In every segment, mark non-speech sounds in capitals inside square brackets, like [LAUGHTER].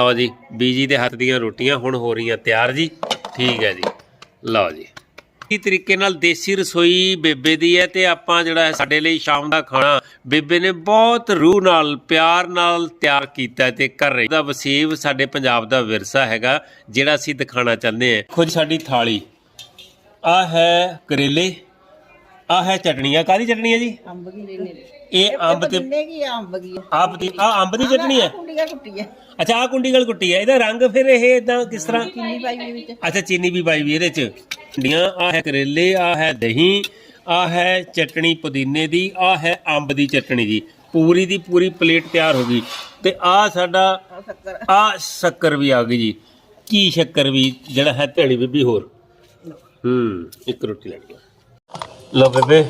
ਲਓ ਜੀ, ਬੀਜੀ ਦੇ ਹੱਥ ਦੀਆਂ ਰੋਟੀਆਂ ਹੁਣ ਹੋ ਰਹੀਆਂ ਤਿਆਰ ਜੀ। ਠੀਕ ਹੈ ਜੀ। ਲਓ ਜੀ। ਇਸ ਤਰੀਕੇ ਨਾਲ ਦੇਸੀ ਰਸੋਈ ਬੇਬੇ ਦੀ ਹੈ ਤੇ ਆਪਾਂ ਜਿਹੜਾ ਸਾਡੇ ਲਈ ਸ਼ਾਮ ਦਾ ਖਾਣਾ ਬੇਬੇ ਨੇ ਬਹੁਤ ਰੂਹ ਨਾਲ, ਪਿਆਰ ਨਾਲ ਤਿਆਰ ਕੀਤਾ ਤੇ ਕਰ ਰਹੀ। ਦਾ ਵਸੀਬ ਸਾਡੇ ਪੰਜਾਬ ਦਾ ਵਿਰਸਾ ਹੈਗਾ, ਜਿਹੜਾ ਅਸੀਂ ਦਿਖਾਣਾ ਚਾਹੁੰਦੇ ਹਾਂ। ਖੁਦ ਸਾਡੀ ਥਾਲੀ। ਆ ਹੈ ਕਰੇਲੇ ਆ ਹੈ ਚਟਣੀਆਂ। ਕਾਦੀ ਚਟਣੀ ਜੀ? ਅੰਬ ਕੀ ਇਹ ਅੰਬ ਤੇ ਕੀ ਅੰਬ ਕੀ ਆਪ ਦੀ ਆ ਅੰਬ ਦੀ ਚਟਣੀ ਹੈ? ਕੁੰਡੀਆਂ ਕੁੱਟੀਆਂ ਅੱਛਾ ਆ ਕੁੰਡੀ ਗਲ ਕੁੱਟੀ ਹੈ। ਇਹਦਾ ਰੰਗ ਫਿਰ ਇਹ ਇਦਾਂ ਕਿਸ ਤਰ੍ਹਾਂ? ਕਿੰਨੀ ਪਾਈ ਵੀ ਵਿੱਚ। ਅੱਛਾ ਚੀਨੀ ਵੀ ਪਾਈ ਵੀ ਇਹਦੇ ਚ। ਡੀਆਂ ਆ ਹੈ ਕਰੇਲੇ ਆ ਹੈ ਦਹੀਂ ਆ ਹੈ ਚਟਣੀ ਪੁਦੀਨੇ ਦੀ ਆ ਹੈ ਅੰਬ ਦੀ ਚਟਣੀ ਜੀ ਪੂਰੀ ਦੀ ਪੂਰੀ ਪਲੇਟ ਤਿਆਰ ਹੋ ਗਈ। ਤੇ ਆ ਸਾਡਾ ਆਹ ਸ਼ੱਕਰ। ਆ ਸ਼ੱਕਰ ਵੀ ਆ ਗਈ ਜੀ। ਕੀ ਸ਼ੱਕਰ ਵੀ ਜਿਹੜਾ ਹੈ ਧੇੜੀ ਬੀਬੀ ਹੋਰ? ਹੂੰ ਇੱਕ ਰੋਟੀ ਲੈਣੀ ਆ। ਲਓ ਬੇਬੇ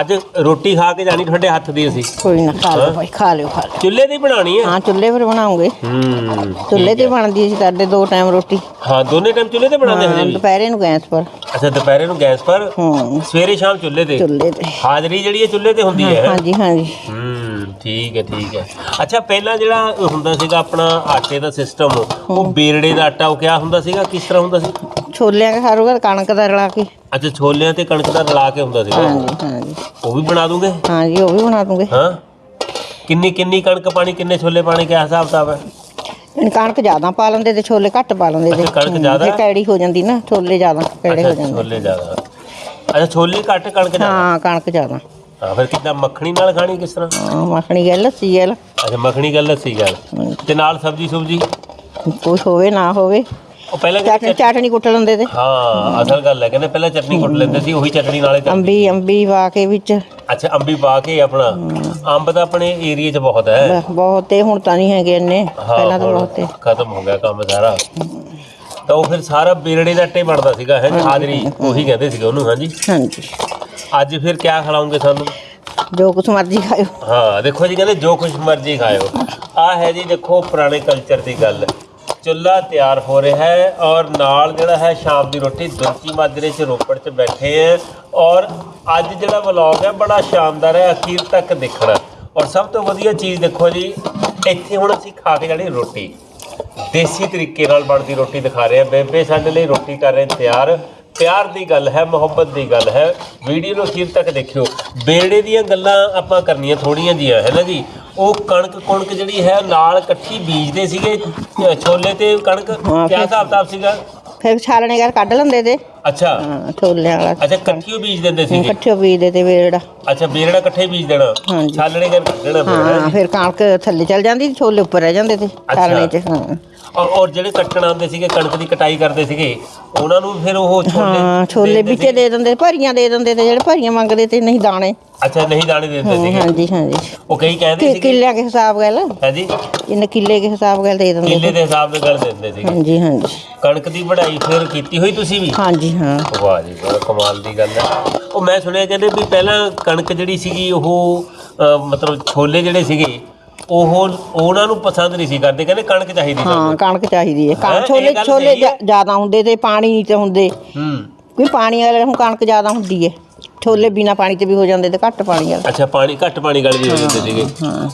ਅੱਜ ਰੋਟੀ ਖਾ ਕੇ ਜਾਣੀ ਤੁਹਾਡੇ ਹੱਥ ਦੀ ਅਸੀਂ। ਕੋਈ ਨਾ ਖਾ ਲਓ ਭਾਈ ਖਾ ਲਿਓ ਖਾ ਲਿਓ। ਚੁੱਲ੍ਹੇ ਦੀ ਬਣਾਣੀ ਹੈ ਹਾਂ ਚੁੱਲ੍ਹੇ ਪਰ ਬਣਾਉਂਗੇ। ਹੂੰ ਚੁੱਲ੍ਹੇ ਤੇ ਬਣਦੀ ਸੀ ਸਾਡੇ ਦੋ ਟਾਈਮ ਰੋਟੀ। ਹਾਂ ਦੋਨੇ ਟਾਈਮ ਚੁੱਲ੍ਹੇ ਤੇ ਬਣਾਉਂਦੇ ਹਾਂ ਹਜੇ ਵੀ? ਦੁਪਹਿਰੇ ਨੂੰ ਗੈਸ ਪਰ। ਅੱਛਾ ਦੁਪਹਿਰੇ ਨੂੰ ਗੈਸ ਪਰ? ਹੂੰ। ਸਵੇਰੇ ਸ਼ਾਮ ਚੁੱਲ੍ਹੇ ਤੇ? ਚੁੱਲ੍ਹੇ ਤੇ। ਹਾਜ਼ਰੀ ਜਿਹੜੀ ਹੈ ਚੁੱਲ੍ਹੇ ਤੇ ਹੁੰਦੀ ਹੈ। ਹਾਂਜੀ ਹਾਂਜੀ। ਹੂੰ। ਠੀਕ ਹੈ ਠੀਕ ਹੈ। ਅੱਛਾ ਪਹਿਲਾਂ ਜਿਹੜਾ ਹੁੰਦਾ ਸੀਗਾ ਆਪਣਾ ਆਟੇ ਦਾ ਸਿਸਟਮ ਉਹ ਬੇਰੜੇ ਦਾ ਆਟਾ ਉਹ ਕਿਆ ਹੁੰਦਾ ਸੀਗਾ? ਕਿਸ ਤਰ੍ਹਾਂ ਹੁੰਦਾ ਸੀ? ਛੋਲਿਆਂ ਦਾ ਖਾਰੂਗਾ ਕਣਕ ਦਾ ਰਲਾ ਕੇ। ਅੱਛਾ ਛੋਲਿਆਂ ਤੇ ਕਣਕ ਦਾ ਰਲਾ ਕੇ ਹੁੰਦਾ ਸੀਗਾ? ਹਾਂਜੀ ਹਾਂਜੀ। ਉਹ ਵੀ ਬਣਾ ਦੂੰਗੇ? ਹਾਂਜੀ ਉਹ ਵੀ ਬਣਾ ਦੂੰਗੇ। ਹਾਂ। ਕਿੰਨੀ ਕਿੰਨੀ ਕਣਕ ਪਾਣੀ ਕਿੰਨੇ ਛੋਲੇ ਪਾਣੀ ਕਿਆ ਹਿਸਾਬ ਕਿਤਾਬ ਹੈ? ਕਣਕ ਜ਼ਿਆਦਾ ਪਾ ਲੈਂਦੇ ਤੇ ਛੋਲੇ ਘੱਟ ਪਾ ਲੈਂਦੇ ਤੇ। ਅੱਛਾ, ਕਣਕ ਜ਼ਿਆਦਾ? ਫਿਰ ਕੈੜੀ ਹੋ ਜਾਂਦੀ ਨਾ ਛੋਲੇ ਜ਼ਿਆਦਾ ਕੈੜੇ ਹੋ ਅੱਛਾ ਜਾਂਦੇ। ਛੋਲੇ ਜ਼ਿਆਦਾ। ਅੱਛਾ ਛੋਲੇ ਘੱਟ ਕਣਕ ਜ਼ਿਆਦਾ? ਹਾਂ ਕਣਕ ਜ਼ਿਆਦਾ। ਹਾਂ ਫਿਰ ਕਿੱਦਾਂ ਮੱਖਣੀ ਨਾਲ ਖਾਣੀ ਕਿਸ ਤਰ੍ਹਾਂ? ਹਾਂ ਮੱਖਣੀ ਗੱਲ ਲੱਸੀ ਗੱਲ। ਅੱਛਾ ਮੱਖਣੀ ਗੱਲ ਲੱਸੀ ਗੱਲ। ਤੇ ਨਾਲ ਸਬਜੀ ਸੁਬਜੀ? ਕੁਛ ਹੋਵੇ ਨਾ ਹੋਵੇ। ਉਹ ਪਹਿਲਾਂ ਕਹਿੰਦੇ ਚਟਨੀ ਚਟਨੀ ਕੁੱਟ ਲੈਂਦੇ ਤੇ। ਹਾਂ ਅਸਲ ਗੱਲ ਹੈ ਕਹਿੰਦੇ ਪਹਿਲਾਂ ਚਟਨੀ ਕੁੱਟ ਲੈਂਦੇ ਸੀ ਉਹੀ ਚਟਨੀ ਨਾਲੇ ਚੱਲਦੀ। ਅੰਬੀ ਅੰਬੀ ਪਾ ਕੇ ਵਿੱਚ। ਅੱਛਾ ਅੰਬੀ ਪਾ ਕੇ ਆਪਣਾ। ਅੰਬ ਤਾਂ ਆਪਣੇ ਏਰੀਆ 'ਚ ਬਹੁਤ ਹੈ। ਬਹੁਤ ਤੇ ਹੁਣ ਤਾਂ ਨਹੀਂ ਹੈਗੇ ਇੰਨੇ। ਪਹਿਲਾਂ ਤਾਂ ਹੁਣ ਬਹੁਤ ਤੇ। ਖਤਮ ਹੋ ਗਿਆ ਕੰਮ ਸਾਰਾ। ਤਾਂ ਉਹ ਫਿਰ ਸਾਰਾ ਬੇਰੜੇ ਦਾ ਆਟੇ ਬਣਦਾ ਸੀਗਾ ਹੈ ਹਾਜ਼ਰੀ ਉਹੀ ਕਹਿੰਦੇ ਸੀਗੇ ਉਹਨੂੰ ਹਾਂਜੀ? ਹਾਂਜੀ। ਅੱਜ ਫਿਰ ਕਿਆ ਖਿਲਾਉਂਗੇ ਸਾਨੂੰ? ਜੋ ਕੁਛ ਮਰਜ਼ੀ ਖਾਇਓ। ਹਾਂ ਦੇਖੋ ਜੀ ਕਹਿੰਦੇ ਜੋ ਕੁਝ ਮਰਜ਼ੀ ਖਾਓ ਆ ਹੈ ਜੀ ਦੇਖੋ ਪੁਰਾਣੇ ਕਲਚਰ ਦੀ ਗੱਲ। ਚੁੱਲ੍ਹਾ ਤਿਆਰ ਹੋ ਰਿਹਾ ਹੈ ਔਰ ਨਾਲ ਜਿਹੜਾ ਹੈ ਸ਼ਾਮ ਦੀ ਰੋਟੀ ਦੁਲਚੀ ਮਾਜਰੇ ਚ ਰੋਪੜ ਚ ਬੈਠੇ ਹੈ ਔਰ ਅੱਜ ਜਿਹੜਾ ਵਲੌਗ ਹੈ ਬੜਾ ਸ਼ਾਨਦਾਰ ਹੈ ਅਖੀਰ ਤੱਕ ਦੇਖਣਾ। ਔਰ ਸਭ ਤੋਂ ਵਧੀਆ ਚੀਜ਼ ਦੇਖੋ ਜੀ ਇੱਥੇ ਹੁਣ ਅਸੀਂ ਖਾ ਕੇ ਜਾਣੀ ਰੋਟੀ। ਦੇਸੀ ਤਰੀਕੇ ਨਾਲ ਬਣਦੀ ਰੋਟੀ ਦਿਖਾ ਰਹੇ ਆ ਬੇਬੇ ਸਾਡੇ ਲਈ ਰੋਟੀ ਕਰ ਰਹੇ ਤਿਆਰ। ਪਿਆਰ ਦੀ ਗੱਲ ਹੈ ਮੁਹੱਬਤ ਦੀ ਗੱਲ ਹੈ। ਵੀਡੀਓ ਨੂੰ ਅਖੀਰ ਤੱਕ ਦੇਖਿਓ। ਬੇੜੇ ਦੀਆਂ ਗੱਲਾਂ ਆਪਾਂ ਕਰਨੀਆਂ ਥੋੜੀਆਂ ਜੀਆਂ ਹੈ ਨਾ ਜੀ? ਉਹ ਕਣਕ ਕੁਣਕ ਜਿਹੜੀ ਹੈ ਨਾਲ ਇਕੱਠੀ ਬੀਜਦੇ ਸੀਗੇ ਛੋਲੇ ਤੇ ਕਣਕ ਕਿਆ ਹਿਸਾਬ ਕਿਤਾਬ ਸੀਗਾ? ਫਿਰ ਛਾਲਣੇ ਕਰ ਕੱਢ ਲੈਂਦੇ ਤੇ। ਅੱਛਾ। ਹਾਂ ਛੋਲਿਆਂ ਵਾਲਾ। ਅੱਛਾ ਇਕੱਠੀ ਬੀਜ ਦਿੰਦੇ ਸੀਗੇ? ਇਕੱਠੇ ਬੀਜਦੇ ਤੇ ਵੇੜਾ ਅੱਛਾ ਬੇਰੜਾ ਇਕੱਠੇ ਬੀਜ ਦੇਣਾ। ਹਾਂਜੀ। ਛਾਲਣੇ ਕਰ ਕੱਢਣਾ ਹੈਂ? ਫਿਰ ਕਣਕ ਥੱਲੇ ਚਲ ਜਾਂਦੀ ਛੋਲੇ ਉੱਪਰ ਰਹਿ ਜਾਂਦੇ ਤੇ ਛਾਲਣੇ 'ਚ ਹਾਂ। ਔਰ ਔਰ ਜਿਹੜੇ ਕੱਟਣ ਆਉਂਦੇ ਸੀਗੇ ਕਣਕ ਦੀ ਕਟਾਈ ਕਰਦੇ ਸੀਗੇ ਉਹਨਾਂ ਨੂੰ ਫਿਰ ਉਹ ਛੋਲੇ ਹਾਂ ਛੋਲੇ ਵਿੱਚੇ? ਦੇ ਦਿੰਦੇ ਭਰੀਆਂ ਦੇ ਦਿੰਦੇ ਤੇ ਜਿਹੜੇ ਭਰੀਆਂ ਮੰਗਦੇ ਤੇ ਨਹੀਂ ਦਾਣੇ। ਅੱਛਾ ਨਹੀਂ ਦਾਣੇ ਦੇ ਦਿੰਦੇ ਸੀਗੇ? ਹਾਂਜੀ ਹਾਂਜੀ। ਉਹ ਕਈ ਕਹਿੰਦੇ ਕਿ ਸੀਗੇ ਕਿੱਲਿਆਂ ਦੇ ਹਿਸਾਬ ਗੱਲ? ਹੈ ਜੀ ਇਹਨੇ ਕਿੱਲੇ ਦੇ ਹਿਸਾਬ ਗੱਲ ਦੇ ਦਿੰਦੇ ਕਿੱਲੇ ਦੇ ਹਿਸਾਬ ਨਾਲ ਗੱਲ ਦਿੰਦੇ ਸੀਗੇ। ਹਾਂਜੀ ਹਾਂਜੀ। ਕਣਕ ਦੀ ਵਢਾਈ ਫਿਰ ਕੀਤੀ ਹੋਈ ਤੁਸੀਂ ਵੀ? ਹਾਂਜੀ ਹਾਂ। ਵਾਹ ਜੀ ਬੜਾ ਕਮਾਲ ਦੀ ਗੱਲ ਹੈ। ਉਹ ਮੈਂ ਸੁਣਿਆ ਕਹਿੰਦੇ ਵੀ ਪਹਿਲਾਂ ਕਣਕ ਜਿਹੜੀ ਸੀਗੀ ਉਹ ਅ, ਮਤਲਬ ਛੋਲੇ ਜਿਹੜੇ ਸੀਗੇ ਉਹ ਉਹਨਾਂ ਨੂੰ ਪਸੰਦ ਨਹੀਂ ਸੀ ਕਰਦੇ ਕਹਿੰਦੇ ਕਣਕ ਚਾਹੀਦੀ ਹਾਂ ਕਣਕ ਚਾਹੀਦੀ ਹੈ। ਹੈਂ, ਛੋਲੇ ਗੱਲ ਛੋਲੇ ਸਹੀ ਹੈ? ਜ਼ਿਆਦਾ ਹੁੰਦੇ ਤੇ ਪਾਣੀ ਨਹੀਂ ਤੇ ਹੁੰਦੇ। ਹੂੰ। ਕੋਈ ਪਾਣੀ ਵਾਲੇ ਨੂੰ ਕਣਕ ਜ਼ਿਆਦਾ ਹੁੰਦੀ ਹੈ। ਛੋਲੇ ਬਿਨਾ ਪਾਣੀ ਤੇ ਵੀ ਹੋ ਜਾਂਦੇ ਤੇ ਘੱਟ ਪਾਣੀ ਵਾਲੇ। ਅੱਛਾ ਪਾਣੀ ਘੱਟ ਪਾਣੀ ਗਲ ਵੀ ਹੋ ਜਾਂਦੇ ਸੀਗੇ।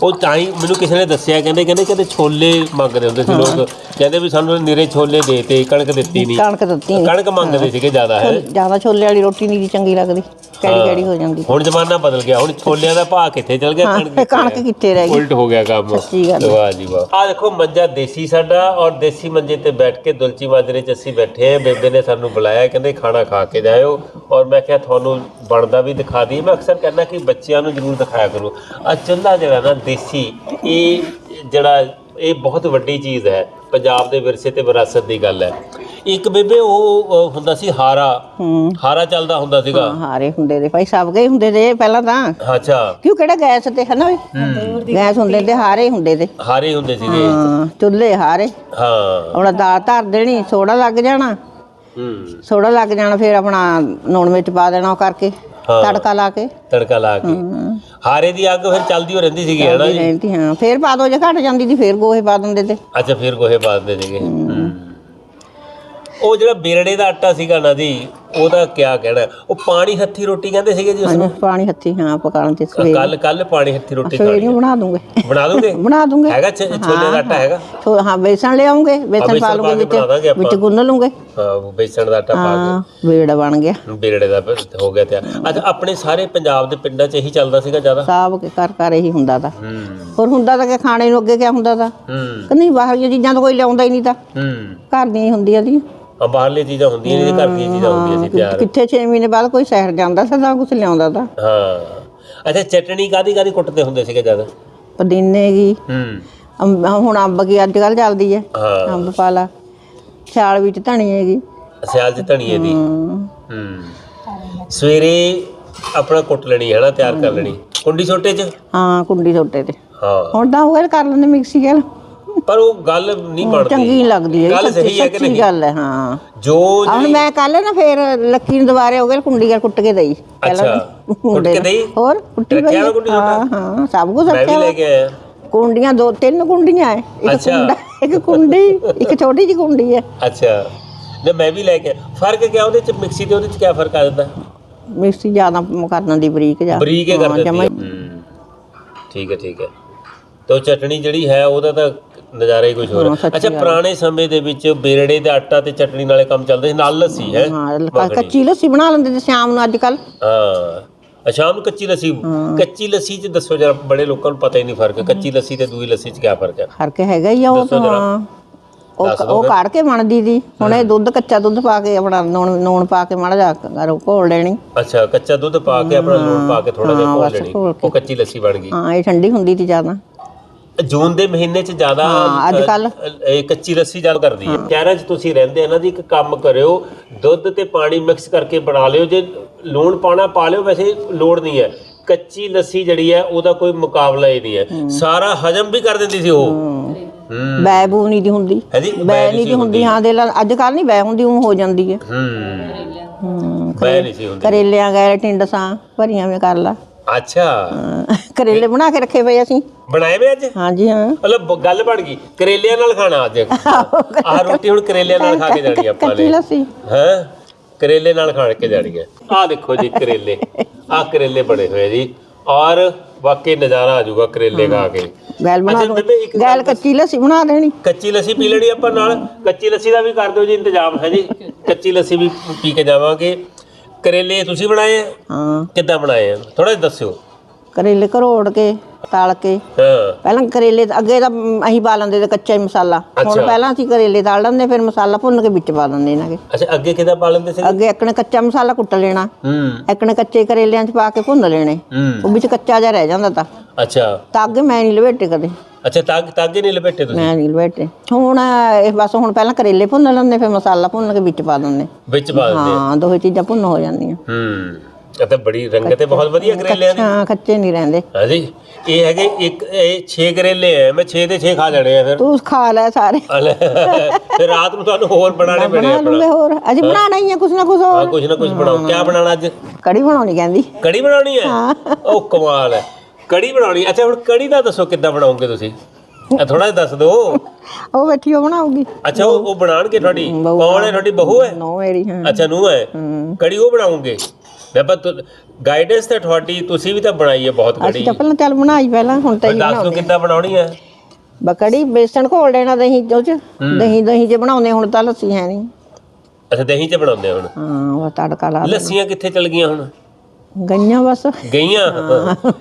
ਉਹ ਤਾਂ ਹੀ ਮੈਨੂੰ ਕਿਸੇ ਨੇ ਦੱਸਿਆ ਕਹਿੰਦੇ ਕਹਿੰਦੇ ਕਹਿੰਦੇ ਛੋਲੇ ਮੰਗਦੇ ਹੁੰਦੇ ਸੀ ਲੋਕ। ਕਹਿੰਦੇ ਵੀ ਸਾਨੂੰ ਨਿਰੇ ਛੋਲੇ ਦੇਤੇ ਕਣਕ ਦਿੱਤੀ ਨਹੀਂ ਕਣਕ ਦਿੱਤੀ ਨੀ। ਕਣਕ ਮੰਗਦੇ ਸੀਗੇ ਜ਼ਿਆਦਾ ਹੈ। ਜ਼ਿਆਦਾ ਛੋਲੇ ਵਾਲੀ ਰੋਟੀ ਨਹੀਂ ਚੰਗੀ ਲੱਗਦੀ। ਕੈੜੀ ਕੈੜੀ ਹੋ ਜਾਂਦੀ। ਹੁਣ ਜ਼ਮਾਨਾ ਬਦਲ ਗਿਆ। ਹੁਣ ਛੋਲਿਆਂ ਦਾ ਭਾਅ ਕਿੱਥੇ ਚਲ ਗਿਆ? ਕਣਕ ਕਣਕ ਕਿੱਥੇ? ਰਹਿ ਗਈ? ਉਲਟ ਹੋ ਗਿਆ ਕੰਮ। ਸੱਚੀ ਗੱਲ। ਵਾਹ ਜੀ ਵਾਹ। ਆ ਦੇਖੋ ਮੰਜਾ ਦੇਸੀ ਸਾਡਾ ਔਰ ਦੇਸੀ ਮੰਜੇ ਤੇ ਬੈਠ ਕੇ ਦੁਲਚੀ ਮਾਜਰੇ ਚ ਅਸੀਂ ਬੈਠੇ ਆ ਬੇਬੇ ਨੇ ਸਾਨੂੰ ਬੁਲਾਇਆ ਕਹਿੰਦੇ ਖਾਣਾ ਖਾ ਕੇ ਜਾਇਓ। ਔਰ ਮੈਂ ਕਿਹਾ ਤੁਹਾਨੂੰ ਬਣਦਾ ਵੀ ਦਿਖਾ ਦਈਏ। ਮੈਂ ਅਕਸਰ ਕਹਿੰਦਾ ਕਿ ਬੱਚਿਆਂ ਨੂੰ ਜ਼ਰੂਰ ਦਿਖਾਇਆ ਕਰੋ। ਆ ਚੁੱਲ੍ਹਾ ਜਿਹੜਾ ਨਾ ਦੇਸੀ ਇਹ ਜਿਹੜਾ ਇਹ ਬਹੁਤ ਵੱਡੀ ਚੀਜ਼ ਹੈ। ਪੰਜਾਬ ਦੇ ਵਿਰਸੇ ਤੇ ਵਿਰਾਸਤ ਦੀ ਗੱਲ ਹੈ। ਇੱਕ ਬੇਬੇ ਉਹ ਹੁੰਦਾ ਸੀ ਹਾਰਾ। ਹਾਰਾ ਚੱਲਦਾ ਹੁੰਦਾ ਸੀਗਾ। ਹਾਰੇ ਹੁੰਦੇ ਦੇ। ਭਾਈ ਸਭ ਗਏ ਹੁੰਦੇ ਤੇ ਪਹਿਲਾਂ ਤਾਂ। ਅੱਛਾ। ਕਿਉਂ ਕਿਹੜਾ ਗੈਸ ਤੇ ਹੈ। ਨਾ ਵੀ? ਗੈਸ ਹੁੰਦੇ ਤੇ ਹਾਰੇ ਹੁੰਦੇ ਤੇ ਹਾਰੇ ਹੁੰਦੇ ਸੀਗੇ। ਹਾਂ ਚੁੱਲ੍ਹੇ ਹਾਰੇ। ਹਾਂ। ਆਪਣਾ ਦਾਲ ਧਰ ਦੇਣੀ ਸੋਡਾ ਲੱਗ ਜਾਣਾ। ਹੂੰ। ਸੋਡਾ ਲੱਗ ਜਾਣਾ ਫਿਰ ਆਪਣਾ ਲੂਣ ਮਿਰਚ ਪਾ ਦੇਣਾ ਉਹ ਕਰਕੇ ਹਾਂ। ਤੜਕਾ ਲਾ ਕੇ। ਤੜਕਾ ਲਾ ਕੇ। ਹਾਰੇ ਦੀ ਅੱਗ ਫਿਰ ਚੱਲਦੀ ਹੋ ਰਹਿੰਦੀ ਸੀਗੀ ਹਨਾ ਜੀ? ਰਹਿੰਦੀ ਹਾਂ। ਫਿਰ ਪਾ ਦੋ ਜੇ ਘਟ ਜਾਂਦੀ ਸੀ ਫਿਰ ਗੋਹੇ ਪਾ ਦਿੰਦੇ ਤੇ। ਅੱਛਾ ਫਿਰ ਗੋਹੇ ਪਾ ਦਿੰਦੇ ਸੀਗੇ। ਹੂੰ। ਉਹ ਜਿਹੜਾ ਬੇਰੜੇ ਦਾ ਆਟਾ ਸੀਗਾ ਨਾ ਜੀ ਉਹਦਾ ਕੀ ਕਹਿਣਾ? ਉਹ ਪਾਣੀ ਹੱਥੀ ਰੋਟੀ ਕਹਿੰਦੇ ਸੀਗੇ ਜੀ ਉਸ ਪਾਣੀ ਹੱਥੀ ਹਾਂ ਪਕਾਉਣ ਤੇ ਸਵੇਰ। ਕੱਲ ਕੱਲ ਪਾਣੀ ਹੱਥੀ ਰੋਟੀ ਸਵੇਰ ਖਾਣੀ ਨੂੰ ਬਣਾ ਦੂੰਗੇ। ਬਣਾ ਦੋਗੇ? [LAUGHS] ਬਣਾ ਦੂੰਗੇ। ਹੈਗਾ ਛ- ਛੋਲੇ ਦਾ ਆਟਾ ਹੈਗਾ? ਥੋ- ਹਾਂ ਬੇਸਣ ਲਿਆਉਂਗੇ ਬੇਸਣ ਬੇਸਣ ਪਾ ਲੂੰਗੇ ਕੇ ਬਣਾ ਦਾਂਗੇ ਵਿੱਚ ਆਪਾਂ। ਵਿੱਚ ਗੁੰਨ ਲੂੰਗੇ। ਹਾਂ ਬੇਸਣ ਦਾ ਆਟਾ ਪਾ ਹਾਂ ਵੇੜ ਬਣ ਗਿਆ। ਕੇ ਬੇਰੜੇ ਦਾ ਫਿਰ ਹੋ ਗਿਆ ਤਿਆਰ। ਅੱਛਾ ਆਪਣੇ ਸਾਰੇ ਪੰਜਾਬ ਦੇ ਪਿੰਡਾਂ 'ਚ ਇਹੀ ਚੱਲਦਾ ਸੀਗਾ ਜ਼ਿਆਦਾ? ਸਾਬ ਕੇ ਘਰ ਘਰ ਇਹੀ ਹੁੰਦਾ ਤਾਂ। ਹੂੰ। ਹੋਰ ਹੁੰਦਾ ਤਾਂ ਕਿ ਖਾਣੇ ਨੂੰ ਅੱਗੇ ਕਿਆ ਹੁੰਦਾ ਤਾਂ? ਹੂੰ। ਕਿ ਨਹੀਂ ਬਾਹਰ ਦੀਆਂ ਚੀਜ਼ਾਂ ਤਾਂ ਕੋਈ ਲਿਆਉਂਦਾ ਹੀ ਨਹੀਂ ਤਾਂ। ਹੂੰ। ਘਰ ਦੀਆਂ ਹੀ ਹੁੰਦੀਆਂ ਸੀ ਆ ਬਾਹਰਲੀ ਚੀਜ਼ਾਂ ਹੁੰਦੀਆਂ ਨਹੀਂ ਘਰ ਦੀਆਂ ਚੀਜ਼ਾਂ ਹੁੰਦੀਆਂ ਸੀ ਤਿਆਰ ਕਿੱਥੇ 6 ਮਹੀਨੇ ਬਾਅਦ ਕੋਈ ਸ਼ਹਿਰ ਜਾਂਦਾ ਸੀ ਤਾਂ ਕੁਝ ਲਿਆਉਂਦਾ ਤਾਂ। ਹਾਂ। ਅੱਛਾ ਚਟਣੀ ਕਾਦੀ ਕਾਦੀ ਕੁੱਟਦੇ ਹੁੰਦੇ ਸੀਗੇ ਜ਼ਿਆਦਾ ਪੁਦੀਨੇ ਦੀ। ਹੂੰ। ਹੁਣ ਅੰਬ ਕੀ ਅੱਜ ਕੱਲ ਚੱਲਦੀ ਹੈ ਹਾਂ। ਅੰਬ ਪਾ ਲਾ ਛਾਲ ਵਿੱਚ ਧਣੀ ਹੈਗੀ। ਸਿਆਲ ਚ ਧਣੀਏ ਦੀ ਹੂੰ। ਸਵੇਰੇ ਆਪਣਾ ਕੁੱਟ ਲੈਣੀ ਹੈ ਨਾ ਤਿਆਰ ਕਰ ਲੈਣੀ। ਕੁੰਡੀ ਛੋਟੇ ਚ? ਹਾਂ ਕੁੰਡੀ ਛੋਟੇ ਤੇ। ਹਾਂ। ਹੁਣ ਤਾਂ ਉਹ ਕਰ ਲੈਂਦੇ ਮਿਕਸੀ ਗੱਲ ਪਰ ਉਹ ਗੱਲ ਨਹੀਂ ਬਣਦੀ। ਚੰਗੀ ਲੱਗਦੀ ਹੈ ਗੱਲ ਸਹੀ ਹੈ ਕਿ ਨਹੀਂ? ਗੱਲ ਹੈ ਹਾਂ। ਜੋ ਹੁਣ ਮੈਂ ਕੱਲ ਨਾ ਫੇਰ ਲੱਕੀ ਨੂੰ ਦੁਬਾਰੇ ਹੋ ਗਿਆ ਕੁੰਡੀ ਗੱਲ ਕੁੱਟ ਕੇ ਦਈ। ਅੱਛਾ ਕੁੱਟ ਕੇ ਦੇਈ? ਹੋਰ ਕੁੱਟੀ ਪਈ ਹਾਂ। ਹਾਂ ਸਭ ਕੁਝ ਮੈਂ ਵੀ ਰੱਖਿਆ ਲੈ ਵਾ। ਕੇ ਆਇਆ। ਕੁੰਡੀਆਂ ਦੋ ਤਿੰਨ ਕੁੰਡੀਆਂ ਹੈ ਇੱਕ। ਕੁੰਡਾ ਇੱਕ ਕੁੰਡੀ ਇੱਕ ਛੋਟੀ ਜਿਹੀ ਕੁੰਡੀ ਹੈ ਅੱਛਾ। ਜੇ ਮੈਂ ਵੀ ਲੈ ਕੇ। ਫ਼ਰਕ ਕੀ ਉਹਦੇ ਚ ਮਿਕਸੀ ਤੇ ਉਹਦੇ ਚ ਕੀ ਫ਼ਰਕ ਆ ਜਾਂਦਾ? ਮਿਕਸੀ ਜ਼ਿਆਦਾ ਕਰਨ ਦੀ ਬਰੀਕ ਜਾ ਬਰੀਕ ਹੀ ਕਰ ਦਿੰਦੀ। ਠੀਕ ਹੈ ਠੀਕ ਹੈ। ਤੇ ਉਹ ਚਟਣੀ ਜਿਹੜੀ ਹੈ ਉਹਦਾ ਤਾਂ ਨਜ਼ਾਰਾ ਹੀ ਕੁਝ ਹੋਰ ਅੱਛਾ। ਪੁਰਾਣੇ ਸਮੇਂ ਦੇ ਵਿੱਚ ਬੇਰੜੇ ਦੇ ਆਟਾ ਤੇ ਚਟਣੀ ਨਾਲੇ ਕੰਮ ਚੱਲਦੇ ਸੀ ਨਾਲ ਲੱਸੀ ਹੈ? ਹਾਂ ਕੱਚੀ ਲੱਸੀ ਬਣਾ ਲੈਂਦੇ ਤੇ ਸ਼ਾਮ ਨੂੰ ਅੱਜ ਕੱਲ ਹਾਂ ਸ਼ਾਮ ਨੂੰ ਕੱਚੀ ਲੱਸੀ ਕੱਚੀ ਲੱਸੀ ਚ ਦੱਸੋ ਜਰਾ ਬੜੇ ਲੋਕਾਂ ਨੂੰ ਪਤਾ ਹੀ ਨਹੀਂ ਫ਼ਰਕ ਕੱਚੀ ਲੱਸੀ ਤੇ ਦੂਈ ਲੱਸੀ ਚ ਕੀ ਫ਼ਰਕ ਹੈ? ਫ਼ਰਕ ਹੈਗਾ ਹੀ ਆ ਉਹ ਤਾਂ। ਉਹ ਉਹ ਕਾੜ ਕੇ ਬਣਦੀ ਦੀ। ਹੁਣ ਇਹ ਦੁੱਧ ਕੱਚਾ ਦੁੱਧ ਪਾ ਕੇ ਆਪਣਾ ਨੂਣ ਨੂਣ ਪਾ ਕੇ ਮਾੜਾ ਜਾ ਘੋਲ ਲੈਣੀ। ਅੱਛਾ ਕੱਚਾ ਦੁੱਧ ਪਾ ਕੇ ਆਪਣਾ ਲੂਣ ਪਾ ਕੇ ਥੋੜਾ ਜਿਹਾ ਘੋਲ ਲੈਣੀ। ਉਹ ਕੱਚੀ ਲੱਸੀ ਬਣ ਗਈ। ਹਾਂ ਇਹ ਠੰਡੀ ਹੁੰਦੀ ਤੀ ਜ਼ਿਆਦਾ। ਜੂਨ ਦੇ ਮਹੀਨੇ 'ਚ ਜ਼ਿਆਦਾ ਹਾਂ, ਅੱਜ ਕੱਲ੍ਹ। ਅ, ਇਹ ਕੱਚੀ ਲੱਸੀ ਜ਼ਿਆਦਾ ਕਰਦੀ ਹੈ। ਸ਼ਹਿਰਾਂ 'ਚ ਤੁਸੀਂ ਰਹਿੰਦੇ ਆ ਨਾ ਦੀ ਇੱਕ ਕੰਮ ਕਰਿਓ ਦੁੱਧ ਤੇ ਪਾਣੀ ਮਿਕਸ ਕਰਕੇ ਬਣਾ ਲਿਓ। ਜੇ ਲੂਣ ਪਾਣਾ ਪਾ ਲਿਓ ਵੈਸੇ ਲੋੜ ਨਹੀਂ ਹੈ। ਕੱਚੀ ਲੱਸੀ ਜਿਹੜੀ ਹੈ ਉਹਦਾ ਕੋਈ ਮੁਕਾਬਲਾ ਹੀ ਨਹੀਂ ਹੈ। ਸਾਰਾ ਹਜਮ ਵੀ ਕਰ ਦਿੰਦੀ ਸੀ ਉਹ। ਹੂੰ। ਬੈ ਬੂ ਨਹੀਂ ਦੀ ਹੁੰਦੀ। ਹੈ ਜੀ ਬੈ ਨਹੀਂ ਦੀ ਹੁੰਦੀ। ਹਾਂ ਦੇ ਅੱਜ ਕੱਲ ਨਹੀਂ ਬੈ ਹੁੰਦੀ ਉਹ ਹੋ ਜਾਂਦੀ ਹੈ। ਹੂੰ। ਹੂੰ ਬੈ ਨਹੀਂ ਸੀ ਹੁੰਦੀ। ਕਰੇਲਿਆਂ ਗੈਰ ਟਿੰਡਸਾਂ ਭਰੀਆਂ ਵੀ ਕਰ ਲਾ। ਅੱਛਾ। ਕਰੇਲੇ ਬਣਾ ਕੇ ਰੱਖੇ ਪਏ ਅਸੀਂ। ਬਣਾਏ ਵੇ ਅੱਜ? ਹਾਂਜੀ ਹਾਂ। ਮਤਲਬ ਬ- ਗੱਲ ਬਣ ਗਈ। ਕਰੇਲਿਆਂ ਨਾਲ ਖਾਣਾ ਅੱਜ। ਆਹ ਰੋਟੀ ਹੁਣ ਕਰੇਲਿਆਂ ਨਾਲ ਖਾ ਕੇ ਜਾਣੀ ਆਪਾਂ ਕੱਚੀ ਨੇ ਲੱਸੀ। ਹੈ? ਕਰੇਲੇ ਨਾਲ ਖਾਣ ਕੇ ਜਾਣੀ ਹੈ ਆਹ ਦੇਖੋ ਜੀ ਕਰੇਲੇ। ਆਹ ਕਰੇਲੇ ਬਣੇ ਹੋਏ ਜੀ। ਔਰ ਵਾਕਈ ਨਜ਼ਾਰਾ ਆ ਜਾਊਗਾ ਕਰੇਲੇ ਖਾ ਕੇ। ਗੈਲ ਬਣਾ ਅੱਛਾ ਦੋ ਬੇਬੇ ਇੱਕ ਗੈਲ ਕੱਚੀ ਲੱਸੀ ਬਣਾ ਦੇਣੀ। ਕੱਚੀ ਲੱਸੀ ਪੀ ਲੈਣੀ ਆਪਾਂ ਨਾਲ। ਕੱਚੀ ਲੱਸੀ ਦਾ ਵੀ ਕਰ ਦਿਓ ਜੀ ਇੰਤਜ਼ਾਮ ਹੈ ਜੀ? ਕੱਚੀ ਲੱਸੀ ਵੀ ਪੀ ਕੇ ਜਾਵਾਂਗੇ। ਕਰੇਲੇ ਤੁਸੀਂ ਬਣਾਏ ਆ? ਹਾਂ। ਕਿੱਦਾਂ ਬਣਾਏ ਆ? ਥੋੜਾ ਜਿਹਾ ਦੱਸਿਓ। ਕਰੇਲੇ ਘਰੋੜ ਕੇ। ਤਲ ਕੇ। ਹਾਂ। ਪਹਿਲਾਂ ਕਰੇਲੇ ਤਾਂ- ਅੱਗੇ ਤਾਂ ਅਸੀਂ ਪਾ ਲੈਂਦੇ ਤੇ ਕੱਚਾ ਹੀ ਮਸਾਲਾ। ਹੁਣ ਅੱਛਾ। ਪਹਿਲਾਂ ਅਸੀਂ ਕਰੇਲੇ ਤਲ ਲੈਂਦੇ ਫਿਰ ਮਸਾਲਾ ਭੁੰਨ ਕੇ ਵਿੱਚ ਪਾ ਦਿੰਦੇ ਇਹਨਾਂ ਦੇ। ਅੱਛਾ ਅੱਗੇ ਕਿੱਦਾਂ ਪਾ ਲੈਂਦੇ ਸੀ ਅੱਗੇ ਇੱਕ ਨੇ ਕੱਚਾ ਮਸਾਲਾ ਕੁੱਟ ਲੈਣਾ ਹੂੰ। ਇੱਕ ਨੇ ਕੱਚੇ ਕਰੇਲਿਆਂ 'ਚ ਪਾ ਕੇ ਭੁੰਨ ਲੈਣੇ। ਹੂੰ। ਉਹ ਵਿੱਚ ਕੱਚਾ ਜਿਹਾ ਰਹਿ ਜਾਂਦਾ ਤਾਂ। ਅੱਛਾ। ਤਾਂ ਅੱਗੇ ਮੈਂ ਨਹੀਂ ਲਵੇਟੇ ਕਦੇ। ਅੱਛਾ ਤਾਗ ਤਾਗੇ ਨਹੀਂ ਲਪੇਟੇ ਤੁਸੀਂ? ਮੈਂ ਨਹੀਂ ਲਵੇਟੇ ਹੁਣ ਇਹ ਬਸ ਹੁਣ ਪਹਿਲਾਂ ਕਰੇਲੇ ਭੁੰਨ ਲੈਂਦੇ ਫਿਰ ਮਸਾਲਾ ਭੁੰਨ ਕੇ ਵਿੱਚ ਪਾ ਦਿੰਦੇ। ਵਿੱਚ ਪਾ ਦਿੰਦੇ। ਹਾਂ ਦੋਹੇ ਚੀਜ਼ਾਂ ਭੁੰਨ ਹੋ ਜਾਂਦੀਆਂ। ਹੂੰ। ਇਹ ਤਾਂ ਬੜੀ ਰੰਗਤ ਹੈ ਬਹੁਤ ਵਧੀਆ ਕਰੇਲਿਆਂ ਦੀ। ਹਾਂ ਕੱਚੇ ਨਹੀਂ ਰਹਿੰਦੇ। ਹਾਂਜੀ ਇਹ ਹੈਗੇ ਇੱਕ ਇਹ 6 ਕਰੇਲੇ ਹੈ ਮੈਂ 6 ਦੇ 6 ਖਾ ਜਾਣੇ ਆ ਫਿਰ। ਤੂੰ ਖਾ ਲੈ ਸਾਰੇ। ਹਲੇ, ਫਿਰ ਰਾਤ ਨੂੰ ਤੁਹਾਨੂੰ ਹੋਰ ਬਣਾਣੇ ਪੈਣੇ ਬਣਾ ਆਪਣਾ। ਲੂਗੇ ਹੋਰ। ਅਜੇ ਬਣਾਣਾ ਹੀ ਆ ਕੁਛ ਨਾ ਕੁਛ ਹਾਂ ਹੋਰ ਕੁਝ ਨਾ ਕੁਝ ਬਣਾਓ। ਕੀ ਬਣਾਉਣਾ ਅੱਜ? ਕੜੀ ਬਣਾਉਣੀ ਕਹਿੰਦੀ। ਕੜੀ ਬਣਾਉਣੀ ਹੈ। ਉਹ ਕਮਾਲ ਹੈ ਕੜੀ ਬਣਾਉਣੀ। ਅੱਛਾ ਹੁਣ ਕੜੀ ਦਾ ਦੱਸੋ ਕਿੱਦਾਂ ਬਣਾਓਗੇ ਤੁਸੀਂ? ਥੋੜਾ ਜਿਹਾ ਦੱਸ ਦਿਓ। ਉਹ ਬੈਠੀ ਉਹ ਬਣਾਉਗੀ ਅੱਛਾ ਉਹ ਉਹ ਬਣਾਣਗੇ ਤੁਹਾਡੀ? ਕੌਣ ਹੈ ਤੁਹਾਡੀ? ਬਹੂ ਹੈ ਨੋ ਮੇਰੀ ਹਾਂ। ਅੱਛਾ ਨੂੰ ਹੈ। ਕੜੀ ਉਹ ਬਣਾਉਂਗੇ? ਬਾਬਾ ਗਾਈਡੈਂਸ ਤਾਂ ਤੁਹਾਡੀ ਤੁਸੀਂ ਵੀ ਤਾਂ ਬਣਾਈ ਹੈ ਬਹੁਤ ਅਸੀਂ ਤਾਂ ਪਹਿਲਾਂ ਚੱਲ ਬਣਾਈ ਪਹਿਲਾਂ ਹੁਣ ਤਾਂ ਹੀ ਦੱਸ ਦਿਓ ਬਣਾਉਂਦੇ ਕਿੱਦਾਂ ਬਣਾਉਣੀ ਹੈ ਬਕੜੀ ਬੇਸਣ ਘੋਲ ਦੇਣਾ ਦਹੀਂ ਉਹ ਚ। ਦਹੀਂ ਦਹੀਂ ਜੇ ਬਣਾਉਂਦੇ ਹੁਣ ਤਾਂ ਲੱਸੀ ਹੈ ਨਹੀਂ। ਅੱਛਾ ਦਹੀਂ 'ਚ ਬਣਾਉਂਦੇ ਹੁਣ? ਹਾਂ ਉਹ ਤੜਕਾ ਲਾ ਲੱਸੀਆਂ ਕਿੱਥੇ ਚਲ ਗਈਆਂ ਹੁਣ? ਗਈਆਂ ਬਸ। ਗਈਆਂ?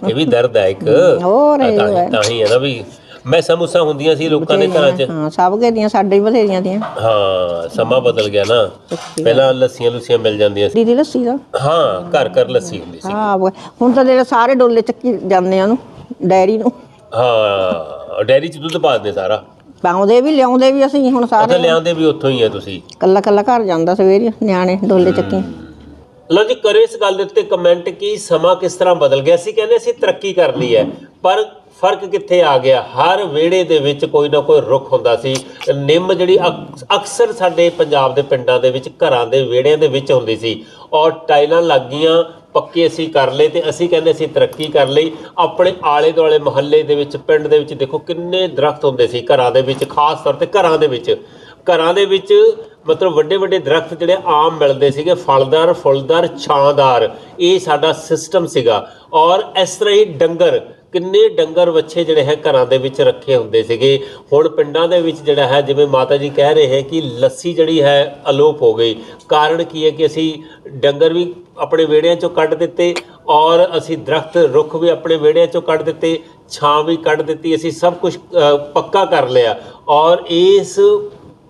ਇਹ ਵੀ ਦਰਦ ਹੈ ਇੱਕ। ਹੋਰ ਇਹ ਤਾਂ ਹੀ- ਤਾਂ ਹੀ ਹੈ ਨਾ ਵੀ ਮੈਂ ਸਮੂਸਾ ਹੁੰਦੀਆਂ ਸੀ ਲੋਕਾਂ ਦੇ ਘਰਾਂ 'ਚ। ਹਾਂ ਸਭ ਕੇ ਦੀਆਂ ਸਾਡੇ ਹੀ ਬਥੇਰੀਆਂ ਦੀਆਂ। ਹਾਂ ਸਮਾਂ ਬਦਲ ਗਿਆ ਨਾ। ਪਹਿਲਾਂ ਲੱਸੀਆਂ ਲੁੱਸੀਆਂ ਮਿਲ ਜਾਂਦੀਆਂ ਸੀ। ਦੀਦੀ ਲੱਸੀ ਦਾ? ਹਾਂ ਘਰ ਘਰ ਲੱਸੀ ਹੁੰਦੀ ਸੀ। ਹਾਂ ਹੁਣ ਤਾਂ ਜਿਹੜੇ ਸਾਰੇ ਡੋਲੇ ਚੱਕੀ ਜਾਂਦੇ ਆ ਉਹਨੂੰ ਡੈਰੀ ਨੂੰ। ਹਾਂ ਡੈਰੀ 'ਚ ਦੁੱਧ ਪਾ ਦਿੰਦੇ ਸਾਰਾ। ਪਾਉਂਦੇ ਵੀ ਲਿਆਉਂਦੇ ਵੀ ਅਸੀਂ ਹੁਣ ਸਾਰੇ। ਉੱਥੇ ਲਿਆਉਂਦੇ ਵੀ ਉੱਥੋਂ ਹੀ ਆ ਤੁਸੀਂ। ਕੱਲਾ ਕੱਲਾ ਘਰ ਜਾਂਦਾ ਸਵੇਰੇ ਨਿਆਣੇ ਡੋਲੇ ਚੱਕੀ। ਲਓ ਜੀ ਕਰੋ ਇਸ ਗੱਲ ਦੇ ਉੱਤੇ ਕਮੈਂਟ ਕਿ ਸਮਾਂ ਕਿਸ ਤਰ੍ਹਾਂ ਬਦਲ ਗਿਆ। ਸੀ ਕਹਿੰਦੇ ਅਸੀਂ ਤਰੱਕੀ ਕਰ ਲਈ ਹੈ ਪਰ ਫ਼ਰਕ ਕਿੱਥੇ ਆ ਗਿਆ? ਹਰ ਵਿਹੜੇ ਦੇ ਵਿੱਚ ਕੋਈ ਨਾ ਕੋਈ ਰੁੱਖ ਹੁੰਦਾ ਸੀ। ਨਿੰਮ ਜਿਹੜੀ ਅਕ- ਅਕਸਰ ਸਾਡੇ ਪੰਜਾਬ ਦੇ ਪਿੰਡਾਂ ਦੇ ਵਿੱਚ, ਘਰਾਂ ਦੇ ਵਿਹੜਿਆਂ ਦੇ ਵਿੱਚ ਹੁੰਦੀ ਸੀ। ਔਰ ਟਾਈਲਾਂ ਲੱਗ ਗਈਆਂ ਪੱਕੇ ਅਸੀਂ ਕਰ ਲਏ ਤੇ ਅਸੀਂ ਕਹਿੰਦੇ ਅਸੀਂ ਤਰੱਕੀ ਕਰ ਲਈ। ਆਪਣੇ ਆਲੇ ਦੁਆਲੇ ਮੁਹੱਲੇ ਦੇ ਵਿੱਚ, ਪਿੰਡ ਦੇ ਵਿੱਚ ਦੇਖੋ ਕਿੰਨੇ ਦਰਖਤ ਹੁੰਦੇ ਸੀ ਘਰਾਂ ਦੇ ਵਿੱਚ, ਖਾਸ ਤੌਰ ਤੇ ਘਰਾਂ ਦੇ ਵਿੱਚ। ਘਰਾਂ ਦੇ ਵਿੱਚ ਮਤਲਬ ਵੱਡੇ ਵੱਡੇ ਦਰਖਤ ਜਿਹੜੇ ਆਮ ਮਿਲਦੇ ਸੀਗੇ, ਫਲਦਾਰ, ਫੁੱਲਦਾਰ, ਛਾਂਦਾਰ। ਇਹ ਸਾਡਾ ਸਿਸਟਮ ਸੀਗਾ। ਔਰ ਇਸ ਤਰ੍ਹਾਂ ਹੀ ਡੰਗਰ ਕਿੰਨੇ ਡੰਗਰ ਵੱਛੇ ਜਿਹੜੇ ਹੈ ਘਰਾਂ ਦੇ ਵਿੱਚ ਰੱਖੇ ਹੁੰਦੇ ਸੀਗੇ। ਹੁਣ ਪਿੰਡਾਂ ਦੇ ਵਿੱਚ ਜਿਹੜਾ ਹੈ, ਜਿਵੇਂ ਮਾਤਾ ਜੀ ਕਹਿ ਰਹੇ ਹੈ ਕਿ ਲੱਸੀ ਜਿਹੜੀ ਹੈ ਅਲੋਪ ਹੋ ਗਈ। ਕਾਰਨ ਕੀ ਹੈ ਕਿ ਅਸੀਂ ਡੰਗਰ ਵੀ ਆਪਣੇ ਵਿਹੜਿਆਂ ਚੋਂ ਕੱਢ ਦਿੱਤੇ ਔਰ ਅਸੀਂ ਦਰਖਤ, ਰੁੱਖ ਵੀ ਆਪਣੇ ਵਿਹੜਿਆਂ ਚੋਂ ਕੱਢ ਦਿੱਤੇ, ਛਾਂ ਵੀ ਕੱਢ ਦਿੱਤੀ, ਅਸੀਂ ਸਭ ਕੁਝ ਪੱਕਾ ਕਰ ਲਿਆ। ਔਰ ਇਸ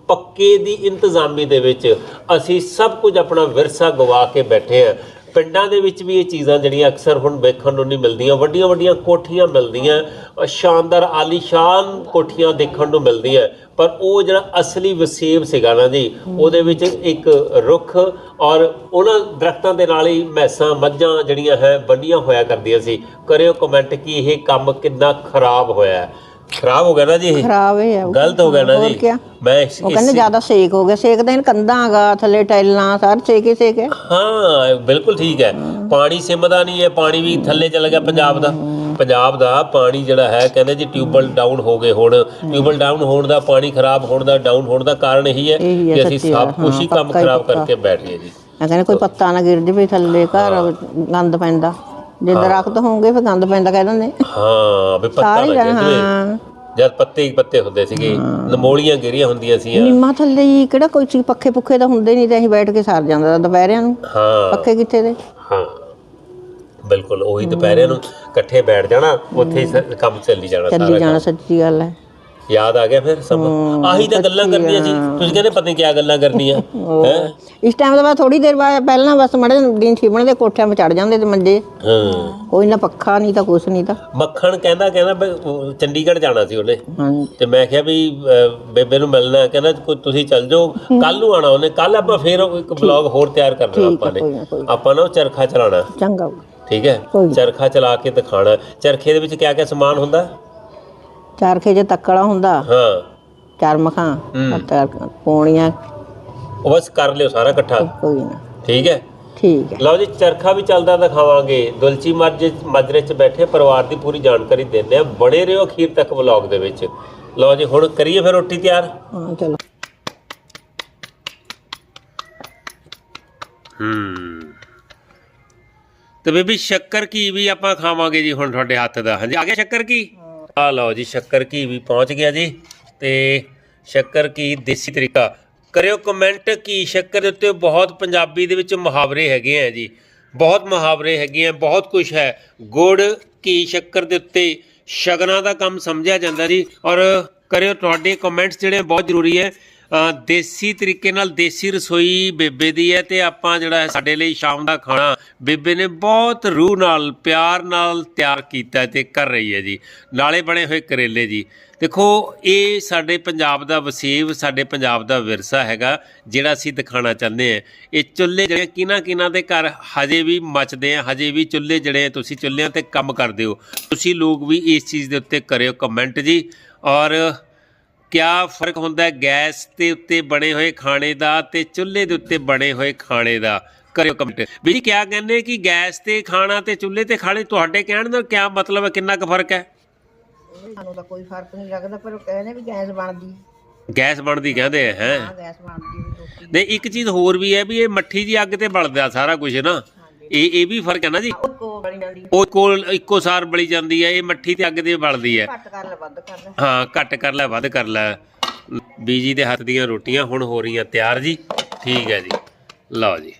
ਪੱਕੇ ਦੀ ਇੰਤਜ਼ਾਮੀ ਦੇ ਵਿੱਚ ਅਸੀਂ ਸਭ ਕੁਝ ਆਪਣਾ ਵਿਰਸਾ ਗਵਾ ਕੇ ਬੈਠੇ ਆ ਪਿੰਡਾਂ ਦੇ ਵਿੱਚ ਵੀ ਇਹ ਚੀਜ਼ਾਂ ਜਿਹੜੀਆਂ ਅਕਸਰ ਹੁਣ ਵੇਖਣ ਨੂੰ ਨਹੀਂ ਮਿਲਦੀਆਂ, ਵੱਡੀਆਂ ਵੱਡੀਆਂ ਕੋਠੀਆਂ ਮਿਲਦੀਆਂ ਸ਼ਾਨਦਾਰ ਆਲੀਸ਼ਾਨ ਕੋਠੀਆਂ ਦੇਖਣ ਨੂੰ ਮਿਲਦੀਆਂ, ਪਰ ਉਹ ਜਿਹੜਾ ਅਸਲੀ ਵਸੀਬ ਸੀਗਾ ਨਾ ਜੀ, ਉਹਦੇ ਵਿੱਚ ਇੱਕ ਰੁੱਖ ਔਰ ਉਹਨਾਂ ਦਰਖਤਾਂ ਦੇ ਨਾਲ ਹੀ ਮੈਸਾਂ, ਮੱਝਾਂ ਜਿਹੜੀਆਂ ਹੈ ਬੰਨੀਆਂ ਹੋਇਆ ਕਰਦੀਆਂ ਸੀ ਕਰਿਓ ਕਮੈਂਟ ਕਿ ਇਹ ਕੰਮ ਕਿੰਨਾ ਖਰਾਬ ਹੋਇਆ ਹੈ। ਖਰਾਬ ਹੋ ਗਿਆ ਨਾ ਜੀ ਇਹ। ਖਰਾਬ ਹੈ ਉਹ। ਗਲਤ ਹੋ ਗਿਆ ਨਾ ਹੋਰ ਜੀ। ਕਿਆ? ਮੈਂ ਇਸ- ਉਹ ਕਹਿੰਦੇ ਜ਼ਿਆਦਾ ਸੇਕ ਹੋ ਗਿਆ। ਸੇਕ ਤਾਂ ਇਹਨ ਕੰਧਾਂ ਹੈਗਾ ਥੱਲੇ ਟਾਈਲਾਂ ਸਾਰੇ ਸੇਕ ਹੀ ਸੇਕ ਹੈ। ਹਾਂ ਬਿਲਕੁਲ ਠੀਕ ਹੈ। ਪਾਣੀ ਸਿਮਦਾ ਨਹੀਂ ਹੈ ਪਾਣੀ ਵੀ ਥੱਲੇ ਚਲਾ ਗਿਆ ਪੰਜਾਬ ਦਾ। ਪੰਜਾਬ ਦਾ ਪਾਣੀ ਜਿਹੜਾ ਹੈ ਕਹਿੰਦੇ ਜੀ ਟਿਊਬਲ ਡਾਊਨ ਹੋ ਗਏ ਹੁਣ। ਟਿਊਬਲ ਡਾਊਨ ਹੋਣ ਦਾ ਪਾਣੀ ਖਰਾਬ ਹੋਣ ਦਾ ਡਾਊਨ ਹੋਣ ਦਾ ਕਾਰਨ ਇਹੀ ਹੈ ਇਹੀ ਹੈ, ਕਿ ਅਸੀਂ ਸੱਚੀ ਸਭ ਕੁਝ ਹੀ ਹਾਂ, ਕੰਮ ਪੱਕਾ ਹੀ ਖਰਾਬ ਪੱਕਾ। ਕਰਕੇ ਬੈਠ ਗਏ ਜੀ। ਮੈਂ ਕਹਿੰਦੇ ਕੋਈ ਪੱਤਾ ਨਾ ਗਿਰ ਜਵੇ ਥੱਲੇ ਘਰ ਗੰਦ ਪੈਂਦਾ। ਜੇ ਦਰਖਤ ਹੋਣਗੇ ਫਿਰ ਗੰਦ ਪੈਂਦਾ ਕਹਿ ਦਿੰਦੇ। ਹਾਂ ਵੀ ਪੱਤਾ ਲੱਗੇ ਹਾਂ। ਜਦ ਪੱਤੇ ਹੀ ਪੱਤੇ ਹੁੰਦੇ ਸੀਗੇ ਨਮੋਲੀਆਂ ਗਿਰੀਆਂ ਹੁੰਦੀਆਂ ਸੀ ਨਿੰਮਾ ਥੱਲੇ ਹੀ ਕਿਹੜਾ ਕੋਈ ਚੀਜ਼ ਪੱਖੇ ਪੁੱਖੇ ਤਾਂ ਹੁੰਦੇ ਨਹੀਂ ਤੇ ਅਸੀਂ ਬੈਠ ਕੇ ਸਾਰ ਜਾਂਦਾ ਦੁਪਹਿਰਿਆਂ ਨੂੰ। ਹਾਂ। ਪੱਖੇ ਕਿੱਥੇ ਦੇ? ਹਾਂ। ਬਿਲਕੁਲ ਉਹੀ ਦੁਪਹਿਰੇ ਨੂੰ ਇਕੱਠੇ ਬੈਠ ਜਾਣਾ ਉੱਥੇ ਹੀ ਕੰਮ ਚੱਲੀ ਜਾਣਾ ਚੱਲੀ ਸਾਰਾ ਜਾਣਾ ਸੱਚੀ ਗੱਲ ਹੈ। ਯਾਦ ਆ ਗਿਆ ਫਿਰ ਸਭ। ਆਹੀ ਤਾਂ ਗੱਲਾਂ ਕਰਨੀਆਂ ਜੀ ਤੁਸੀਂ ਕਹਿੰਦੇ ਪਤਾ ਨਹੀਂ ਕਿਆ ਗੱਲਾਂ ਕਰਨੀਆਂ। [LAUGHS] ਹੈ? ਇਸ ਟਾਈਮ ਦਾ ਬਾਅਦ ਥੋੜੀ ਦੇਰ ਬਾਅਦ ਪਹਿਲਾਂ ਬਸ ਮੜੇ ਦਿਨ ਛਿਪਣ ਦੇ ਕੋਠਿਆਂ 'ਤੇ ਚੜ ਜਾਂਦੇ ਤੇ ਮੰਜੇ। ਹਾਂ। ਕੋਈ ਨਾ ਪੱਖਾ ਨਹੀਂ ਤਾਂ ਕੁਛ ਨਹੀਂ ਤਾਂ। ਮੱਖਣ ਕਹਿੰਦਾ ਕਹਿੰਦਾ ਵੀ ਉਹ ਚੰਡੀਗੜ੍ਹ ਜਾਣਾ ਸੀ ਉਹਨੇ। ਤੇ ਮੈਂ ਕਿਹਾ ਵੀ ਅਹ, ਬੇਬੇ ਨੂੰ ਮਿਲਣਾ ਹੈ। ਕਹਿੰਦਾ ਕੋਈ ਤੁਸੀਂ ਚੱਲ ਜਾਓ। ਕੱਲ ਨੂੰ ਆਣਾ ਉਹਨੇ। ਕੱਲ ਆਪਾਂ ਫੇਰ ਉਹ ਇੱਕ ਬਲੌਗ ਹੋਰ ਤਿਆਰ ਕਰਨਾ ਆਪਾਂ ਕੋਈ ਨੇ ਨਾ। ਕੋਈ ਆਪਾਂ ਨਾ ਉਹ ਚਰਖਾ ਚਲਾਣਾ ਚੰਗਾ। ਹੋਊ। ਠੀਕ ਹੈ? ਕੋਈ। ਚਰਖਾ ਚਲਾ ਕੇ ਦਿਖਾਣਾ ਚਰਖੇ ਦੇ ਵਿੱਚ ਕਿਆ ਕਿਆ ਸਮਾਨ ਹੁੰਦਾ? ਚਰਖੇ 'ਚ ਤੱਕੜਾ ਹੁੰਦਾ। ਹਾਂ। ਚਾਰ ਮਖਾਂ ਅਤੇ ਪੌਣੀਆਂ। ਉਹ ਬਸ ਕਰ ਲਿਓ ਸਾਰਾ ਇਕੱਠਾ। ਕੋਈ ਨਾ। ਠੀਕ ਹੈ? ਠੀਕ ਹੈ। ਲਓ ਜੀ ਚਰਖਾ ਵੀ ਚੱਲਦਾ ਦਿਖਾਵਾਂਗੇ। ਦੁਲਚੀ ਮਾਜਰੇ ਮਾਜਰੇ 'ਚ ਬੈਠੇ ਪਰਿਵਾਰ ਦੀ ਪੂਰੀ ਜਾਣਕਾਰੀ ਦਿੰਦੇ ਆ ਬਣੇ ਰਹੋ ਅਖੀਰ ਤੱਕ ਵਲੌਗ ਦੇ ਵਿੱਚ। ਲਓ ਜੀ ਹੁਣ ਕਰੀਏ ਫਿਰ ਰੋਟੀ ਤਿਆਰ। ਹਾਂ ਚਲੋ। ਹੂੰ। ਤੇ ਬੇਬੀ ਸ਼ੱਕਰ ਕੀ ਵੀ ਆਪਾਂ ਖਾਵਾਂਗੇ ਜੀ ਹੁਣ ਤੁਹਾਡੇ ਹੱਥ ਦਾ। ਹਾਂਜੀ ਆ ਗਿਆ ਸ਼ੱਕਰ ਕੀ ਆ ਲਓ ਜੀ, ਸ਼ੱਕਰ ਘੀ ਵੀ ਪਹੁੰਚ ਗਿਆ ਜੀ। ਤੇ ਸ਼ੱਕਰ ਘੀ ਦੇਸੀ ਤਰੀਕਾ। ਕਰਿਓ ਕਮੈਂਟ ਕੀ ਸ਼ੱਕਰ ਦੇ ਉੱਤੇ ਬਹੁਤ ਪੰਜਾਬੀ ਦੇ ਵਿੱਚ ਮੁਹਾਵਰੇ ਹੈਗੇ ਆ ਜੀ। ਬਹੁਤ ਮੁਹਾਵਰੇ ਹੈਗੇ ਆ, ਬਹੁਤ ਕੁਝ ਹੈ। ਗੁੜ ਕੀ ਸ਼ੱਕਰ ਦੇ ਉੱਤੇ ਸ਼ਗਨਾਂ ਦਾ ਕੰਮ ਸਮਝਿਆ ਜਾਂਦਾ ਜੀ। ਔਰ ਕਰਿਓ ਤੁਹਾਡੇ ਕਮੈਂਟਸ ਜਿਹੜੇ ਬਹੁਤ ਜ਼ਰੂਰੀ ਹੈ। ਦੇਸੀ ਤਰੀਕੇ ਨਾਲ ਦੇਸੀ ਰਸੋਈ ਬੇਬੇ ਦੀ ਹੈ ਤੇ ਆਪਾਂ ਜਿਹੜਾ ਸਾਡੇ ਲਈ ਸ਼ਾਮ ਦਾ ਖਾਣਾ ਬੇਬੇ ਨੇ ਬਹੁਤ ਰੂਹ ਨਾਲ, ਪਿਆਰ ਨਾਲ ਤਿਆਰ ਕੀਤਾ ਤੇ ਕਰ ਰਹੀ ਹੈ ਜੀ। ਨਾਲੇ ਬਣੇ ਹੋਏ ਕਰੇਲੇ ਜੀ। ਦੇਖੋ, ਇਹ ਸਾਡੇ ਪੰਜਾਬ ਦਾ ਵਸੀਬ, ਸਾਡੇ ਪੰਜਾਬ ਦਾ ਵਿਰਸਾ ਹੈਗਾ, ਜਿਹੜਾ ਅਸੀਂ ਦਿਖਾਣਾ ਚਾਹੁੰਦੇ ਹਾਂ। ਇਹ ਚੁੱਲ੍ਹੇ ਜਿਹੜੇ ਕਿਨਾਂ ਕਿਨਾਂ ਦੇ ਘਰ ਹਜੇ ਵੀ ਮੱਚਦੇ ਆ, ਹਜੇ ਵੀ ਚੁੱਲ੍ਹੇ ਜਿਹੜੇ ਤੁਸੀਂ ਚੁੱਲ੍ਹਿਆਂ ਤੇ ਕੰਮ ਕਰਦੇ ਹੋ। ਤੁਸੀਂ ਲੋਕ ਵੀ ਇਸ ਚੀਜ਼ ਦੇ ਉੱਤੇ ਕਰਿਓ ਕਮੈਂਟ ਜੀ। ਔਰ ਕਿਆ ਫ਼ਰਕ ਹੁੰਦਾ ਹੈ ਗੈਸ ਦੇ ਉੱਤੇ ਬਣੇ ਹੋਏ ਖਾਣੇ ਦਾ ਤੇ ਚੁੱਲ੍ਹੇ ਦੇ ਉੱਤੇ ਬਣੇ ਹੋਏ ਖਾਣੇ ਦਾ? ਕਰਿਓ ਕਮੈਂਟ ਵੀ ਜੀ ਕਿਆ ਕਹਿੰਦੇ ਕਿ ਗੈਸ ਤੇ ਖਾਣਾ ਤੇ ਚੁੱਲ੍ਹੇ ਤੇ ਖਾਣੇ ਤੁਹਾਡੇ ਕਹਿਣ ਦਾ ਕਿਆ ਮਤਲਬ ਹੈ? ਕਿੰਨਾ ਕੁ ਫ਼ਰਕ ਹੈ? ਸਾਨੂੰ ਤਾਂ ਕੋਈ ਫ਼ਰਕ ਨਹੀਂ ਲੱਗਦਾ ਪਰ ਉਹ ਕਹਿੰਦੇ ਵੀ ਗੈਸ ਬਣਦੀ। ਗੈਸ ਬਣਦੀ ਕਹਿੰਦੇ ਹੈ? ਗੈਸ ਬਣਦੀ ਰੋਟੀ। ਤੇ ਇੱਕ ਚੀਜ਼ ਹੋਰ ਵੀ ਹੈ ਵੀ ਇਹ ਮੱਠੀ ਜੀ ਅੱਗ ਤੇ ਬਲਦਾ ਸਾਰਾ ਕੁਝ ਨਾ? ਇਹ ਇਹ ਵੀ ਫ਼ਰਕ ਹੈ ਨਾ ਜੀ। ਕੋ ਬਣੀ ਜਾਂਦੀ ਉਹ ਕੋਲ ਇੱਕੋ ਸਾਰ ਬਲੀ ਜਾਂਦੀ ਹੈ ਇਹ ਮੱਠੀ ਤੇ ਅੱਗ ਤੇ ਬਲਦੀ ਹੈ। ਘੱਟ ਕਰ ਲੈ ਵੱਧ ਕਰ ਲੈ। ਹਾਂ ਘੱਟ ਕਰ ਲੈ ਵੱਧ ਕਰ ਲੈ। ਬੀਜੀ ਦੇ ਹੱਥ ਦੀਆਂ ਰੋਟੀਆਂ ਹੁਣ ਹੋ ਰਹੀਆਂ ਤਿਆਰ ਜੀ। ਠੀਕ ਹੈ ਜੀ। ਲਓ ਜੀ।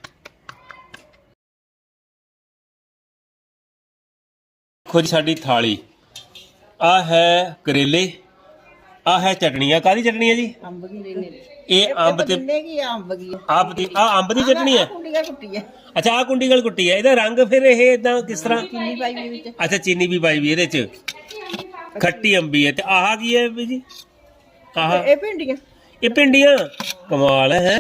ਦੇਖੋ ਜੀ ਸਾਡੀ ਥਾਲੀ। ਆ ਹੈ ਕਰੇਲੇ ਆ ਹੈ ਚਟਣੀਆਂ। ਕਾਦੀ ਚਟਣੀ ਹੈ ਜੀ? ਅੰਬ ਕੀ ਇਹ ਅੰਬ ਤੇ ਕਿੰਨੇ ਆ ਅੰਬ ਕੀ ਆਪ ਦੀ ਆ ਅੰਬ ਦੀ ਚਟਣੀ ਹੈ? ਕੁੰਡੀਆਂ ਅੱਛਾ ਆ ਕੁੰਡੀਗਲ ਕੁੱਟੀ ਹੈ। ਇਹਦਾ ਰੰਗ ਫਿਰ ਇਹ ਇਦਾਂ ਕਿਸ ਤਰ੍ਹਾਂ? ਚੀਨੀ ਪਾਈ ਵੀ ਵਿੱਚ। ਅੱਛਾ ਚੀਨੀ ਵੀ ਪਾਈ ਵੀ ਇਹਦੇ ਚ। ਖੱਟੀ ਅੰਬੀ ਹੈ ਤੇ ਆਹ ਕੀ ਹੈ ਵੀ ਜੀ? ਆਹ ਇਹ ਭਿੰਡੀਆਂ। ਇਹ ਪਿੰਡੀਆਂ ਕਮਾਲ ਹੈ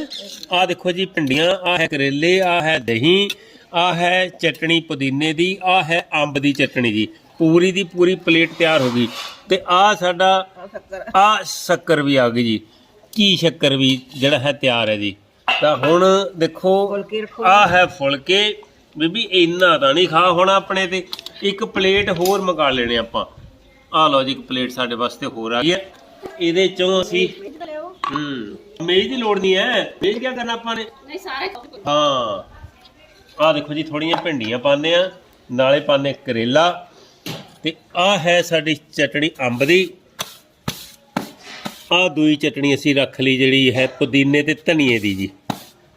ਆਹ ਦੇਖੋ ਜੀ ਪਿੰਡੀਆਂ ਆਹ ਹੈ ਕਰੇਲੇ ਆਹ ਹੈ ਦਹੀਂ ਆਹ ਹੈ ਚਟਣੀ ਪੁਦੀਨੇ ਦੀ ਆਹ ਹੈ ਅੰਬ ਦੀ ਚਟਣੀ ਜੀ। ਪੂਰੀ ਦੀ ਪੂਰੀ ਪਲੇਟ ਤਿਆਰ ਹੋ ਗਈ। ਤੇ ਆਹ ਸਾਡਾ ਆਹ ਸ਼ੱਕਰ ਵੀ ਆ ਗਈ ਜੀ। ਕੀ ਸ਼ੱਕਰ ਵੀ ਜਿਹੜਾ ਹੈ ਤਿਆਰ ਹੈ ਜੀ। ਤਾਂ ਹੁਣ ਦੇਖੋ ਆਹ ਹੈ ਫੁਲਕੇ। ਬੀਬੀ ਇੰਨਾ ਤਾਂ ਨਹੀਂ ਖਾ ਹੋਣਾ ਆਪਣੇ ਤੇ। ਇੱਕ ਪਲੇਟ ਹੋਰ ਮੰਗਾ ਲੈਣੇ ਆਪਾਂ। ਆਹ ਲਓ ਜੀ ਇੱਕ ਪਲੇਟ ਸਾਡੇ ਵਾਸਤੇ ਹੋਰ ਆ ਗਈ ਹੈ। ਇਹਦੇ ਚੋਂ ਅਸੀਂ ਹੂੰ। ਮੇਜ਼ ਦੀ ਲੋੜ ਨਹੀਂ ਹੈ। ਮੇਜ਼ ਕੀ ਕਰਨਾ ਆਪਾਂ ਨੇ? ਨਹੀਂ ਸਾਰੇ ਹਾਂ। ਆਹ ਦੇਖੋ ਜੀ ਥੋੜੀਆਂ ਭਿੰਡੀਆਂ ਪਾਉਂਦੇ ਆ ਨਾਲੇ ਪਾਉਂਦੇ ਕਰੇਲਾ। ਤੇ ਆਹ ਹੈ ਸਾਡੀ ਚਟਣੀ ਅੰਬ ਦੀ। ਆਹ ਦੂਈ ਚਟਣੀ ਅਸੀਂ ਰੱਖ ਲਈ ਜਿਹੜੀ ਹੈ ਪੁਦੀਨੇ ਤੇ ਧਨੀਏ ਦੀ ਜੀ।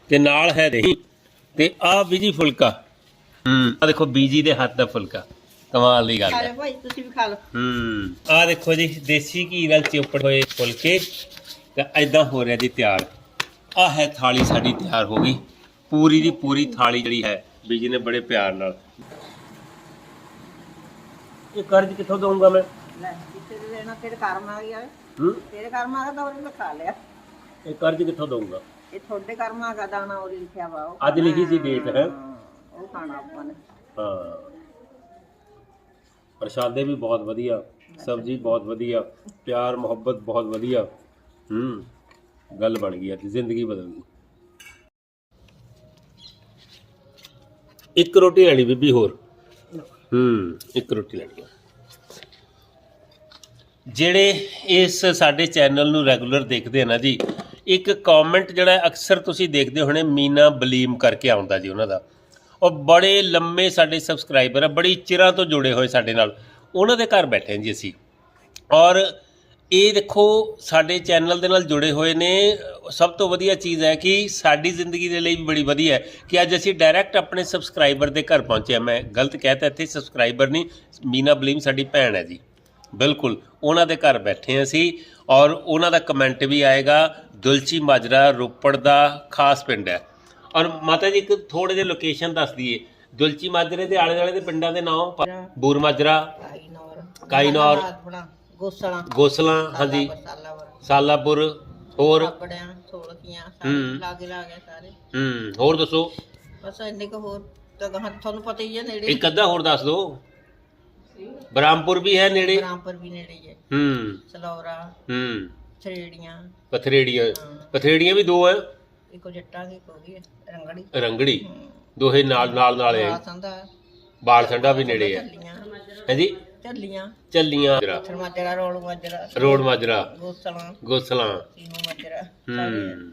ਤੇ ਨਾਲ ਹੈ ਦਹੀਂ ਤੇ ਆਹ ਵੀ ਜੀ ਫੁਲਕਾ। ਹੂੰ ਆਹ ਦੇਖੋ ਬੀਜੀ ਦੇ ਹੱਥ ਦਾ ਫੁਲਕਾ। ਕਮਾਲ ਦੀ ਗੱਲ ਹੈ। ਭਾਈ ਤੁਸੀਂ ਵੀ ਖਾ ਲਓ। ਹੂੰ। ਆਹ ਦੇਖੋ ਜੀ ਦੇਸੀ ਘੀ ਨਾਲ ਚਿਪੜ ਹੋਏ ਫੁਲਕੇ ਤੇ ਐਦਾਂ ਹੋ ਰਿਹਾ ਜੀ ਤਿਆਰ। ਆਹ ਹੈ ਥਾਲੀ ਸਾਡੀ ਤਿਆਰ ਹੋ ਗਈ। ਪੂਰੀ ਦੀ ਪੂਰੀ ਥਾਲੀ ਜਿਹੜੀ ਹੈ ਬੀਜੀ ਨੇ ਬੜੇ ਪਿਆਰ ਨਾਲ। ਇਹ ਕਰਜ਼ ਕਿੱਥੋਂ ਦਊਂਗਾ ਮੈਂ? ਲੈ ਕਿਤੇ ਦੇ ਦੇਣਾ ਤੇਰੇ ਕਰਮ ਆ ਗਿਆ? ਹੂੰ? ਤੇਰੇ ਕਰਮ ਗਿਆ ਤਾਂ ਉਹਨੇ ਖਾ ਲਿਆ। ਇਹ ਕਰਜ਼ ਕਿੱਥੋਂ ਦਊਂਗਾ? ਇਹ ਤੁਹਾਡੇ ਕਰਮ ਗਿਆ ਦਾਣਾ ਉਹ ਲਿਖਿਆ ਵਾ ਉਹ। ਅੱਜ ਲਿਖੀ ਸੀ ਡੇਟ ਹੈ? ਹਾਂ, ਉਹ ਖਾਣਾ ਆਪਾਂ ਨੇ। ਹਾਂ। ਪ੍ਰਸ਼ਾਦੇ ਵੀ ਬਹੁਤ ਵਧੀਆ ਸਬਜ਼ੀ ਬਹੁਤ ਵਧੀਆ ਪਿਆਰ ਮੁਹੱਬਤ ਬਹੁਤ ਵਧੀਆ। ਹੂੰ ਗੱਲ ਬਣ ਗਈ ਅੱਜ ਜ਼ਿੰਦਗੀ ਬਦਲ ਗਈ। ਇੱਕ ਰੋਟੀ ਲੈਣੀ ਬੀਬੀ ਹੋਰ? ਹੂੰ ਇੱਕ ਰੋਟੀ ਲੈਣੀ ਆ। ਜਿਹੜੇ ਇਸ ਸਾਡੇ ਚੈਨਲ ਨੂੰ ਰੈਗੂਲਰ ਦੇਖਦੇ ਆ ਨਾ ਜੀ, ਇੱਕ ਕਮੈਂਟ ਜਿਹੜਾ ਅਕਸਰ ਤੁਸੀਂ ਦੇਖਦੇ ਹੋਣੇ, ਮੀਨਾ ਬਲੀਮ ਕਰਕੇ ਆਉਂਦਾ ਜੀ ਉਹਨਾਂ ਦਾ। ਉਹ ਬੜੇ ਲੰਮੇ ਸਾਡੇ ਸਬਸਕ੍ਰਾਈਬਰ ਆ, ਬੜੀ ਚਿਰਾਂ ਤੋਂ ਜੁੜੇ ਹੋਏ ਸਾਡੇ ਨਾਲ। ਉਹਨਾਂ ਦੇ ਘਰ ਬੈਠੇ ਹਾਂ ਜੀ ਅਸੀਂ। ਔਰ ਇਹ ਦੇਖੋ, ਸਾਡੇ ਚੈਨਲ ਦੇ ਨਾਲ ਜੁੜੇ ਹੋਏ ਨੇ। ਸਭ ਤੋਂ ਵਧੀਆ ਚੀਜ਼ ਹੈ ਕਿ ਸਾਡੀ ਜ਼ਿੰਦਗੀ ਦੇ ਲਈ ਵੀ ਬੜੀ ਵਧੀਆ ਹੈ ਕਿ ਅੱਜ ਅਸੀਂ ਡਾਇਰੈਕਟ ਆਪਣੇ ਸਬਸਕ੍ਰਾਈਬਰ ਦੇ ਘਰ ਪਹੁੰਚੇ ਹਾਂ ਮੈਂ ਗਲਤ ਕਹਿਤਾ, ਇੱਥੇ ਸਬਸਕ੍ਰਾਈਬਰ ਨਹੀਂ, ਮੀਨਾ ਬਲੀਮ ਸਾਡੀ ਭੈਣ ਹੈ ਜੀ। ਬਿਲਕੁਲ। ਉਹਨਾਂ ਦੇ ਘਰ ਬੈਠੇ ਅਸੀਂ ਔਰ ਉਹਨਾਂ ਦਾ ਕਮੈਂਟ ਵੀ ਆਏਗਾ ਦੁਲਚੀ ਮਾਜਰਾ ਰੋਪੜ ਦਾ ਖਾਸ ਪਿੰਡ ਹੈ। ਔਰ ਮਾਤਾ ਜੀ ਇੱਕ ਥੋੜੇ ਜਿਹੇ ਲੋਕੇਸ਼ਨ ਦੱਸ ਦਈਏ। ਦੁਲਚੀ ਮਾਜਰੇ ਦੇ ਆਲੇ ਦੁਆਲੇ ਦੇ ਪਿੰਡਾਂ ਦੇ ਨਾਮ ਬੂਰ ਮਾਜਰਾ ਕਾਈਨੌਰ। ਗੋਸਲਾ। ਗੋਸਲਾ ਹਾਂਜੀ। ਸਾਲਾਪੁਰ ਹੋਰ? ਬੜਿਆਂ ਸੋਲਕੀਆਂ ਹੂੰ। ਸਾਰੇ ਲਾਗੇ ਲਾਗੇ ਸਾਰੇ। ਹੂੰ ਹੋਰ ਦੱਸੋ? ਬਸ ਇੰਨੇ ਕੁ ਹੋਰ ਤਾਂ ਤੁਹਾਨੂੰ ਪਤਾ ਹੀ ਹੈ ਨੇੜੇ ਇੱਕ ਅੱਧਾ ਹੋਰ ਦੱਸ ਦਿਓ। ਬ੍ਰਾਹਮਪੁਰ ਵੀ ਹੈ ਨੇੜੇ? ਬ੍ਰਾਂਪੁਰ ਵੀ ਨੇੜੇ ਹੀ ਹੈ। ਹੂੰ। ਸਲੌਰਾ ਹੂੰ। ਛਰੇੜੀਆਂ ਪਥਰੇੜੀਆਂ। ਪਥਰੇੜੀਆਂ ਵੀ ਦੋ ਹੈ? ਇੱਕੋ ਜੱਟਾਂ ਦੀ ਕੋਈ ਹੈ ਰੰਗੜੀ। ਰੰਗੜੀ। ਦੋਹੇ ਨਾਲ ਨਾਲ ਨਾਲ ਹੈ। ਬਾਲ ਸੰਡਾ ਵੀ ਨੇੜੇ ਹੈ। ਹਾਂਜੀ ਚੱਲੀਆਂ। ਥਰਮਾਜਰਾ ਰੋਲ ਮਾਜਰਾ ਰੋਡ ਮਾਜਰਾ। ਗੋਸਲਾ। ਗੋਸਲਾ। ਮਾਜਰਾ। ਹੂੰ।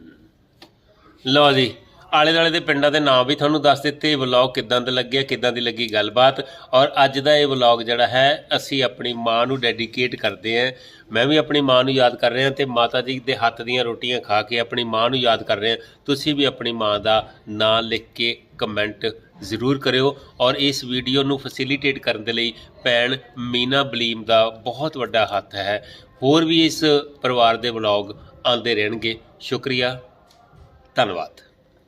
ਲਓ ਜੀ। ਆਲੇ ਦੁਆਲੇ ਦੇ ਪਿੰਡਾਂ ਦੇ ਨਾਮ ਵੀ ਤੁਹਾਨੂੰ ਦੱਸ ਦਿੱਤੇ। ਵਲੌਗ ਕਿੱਦਾਂ ਦਾ ਲੱਗਿਆ ਕਿੱਦਾਂ ਦੀ ਲੱਗੀ ਗੱਲਬਾਤ? ਔਰ ਅੱਜ ਦਾ ਇਹ ਵਲੌਗ ਜਿਹੜਾ ਹੈ, ਅਸੀਂ ਆਪਣੀ ਮਾਂ ਨੂੰ ਡੈਡੀਕੇਟ ਕਰਦੇ ਹਾਂ। ਮੈਂ ਵੀ ਆਪਣੀ ਮਾਂ ਨੂੰ ਯਾਦ ਕਰ ਰਿਹਾ ਤੇ ਮਾਤਾ ਜੀ ਦੇ ਹੱਥ ਦੀਆਂ ਰੋਟੀਆਂ ਖਾ ਕੇ ਆਪਣੀ ਮਾਂ ਨੂੰ ਯਾਦ ਕਰ ਰਹੇ ਹਾਂ। ਤੁਸੀਂ ਵੀ ਆਪਣੀ ਮਾਂ ਦਾ ਨਾਂ ਲਿਖ ਕੇ ਕਮੈਂਟ ਜ਼ਰੂਰ ਕਰਿਓ। ਔਰ ਇਸ ਵੀਡੀਓ ਨੂੰ ਫੈਸਿਲਿਟੇਟ ਕਰਨ ਦੇ ਲਈ ਭੈਣ ਮੀਨਾ ਬਲੀਮ ਦਾ ਬਹੁਤ ਵੱਡਾ ਹੱਥ ਹੈ। ਹੋਰ ਵੀ ਇਸ ਪਰਿਵਾਰ ਦੇ ਵਲੌਗ ਆਉਂਦੇ ਰਹਿਣਗੇ। ਸ਼ੁਕਰੀਆ। ਧੰਨਵਾਦ।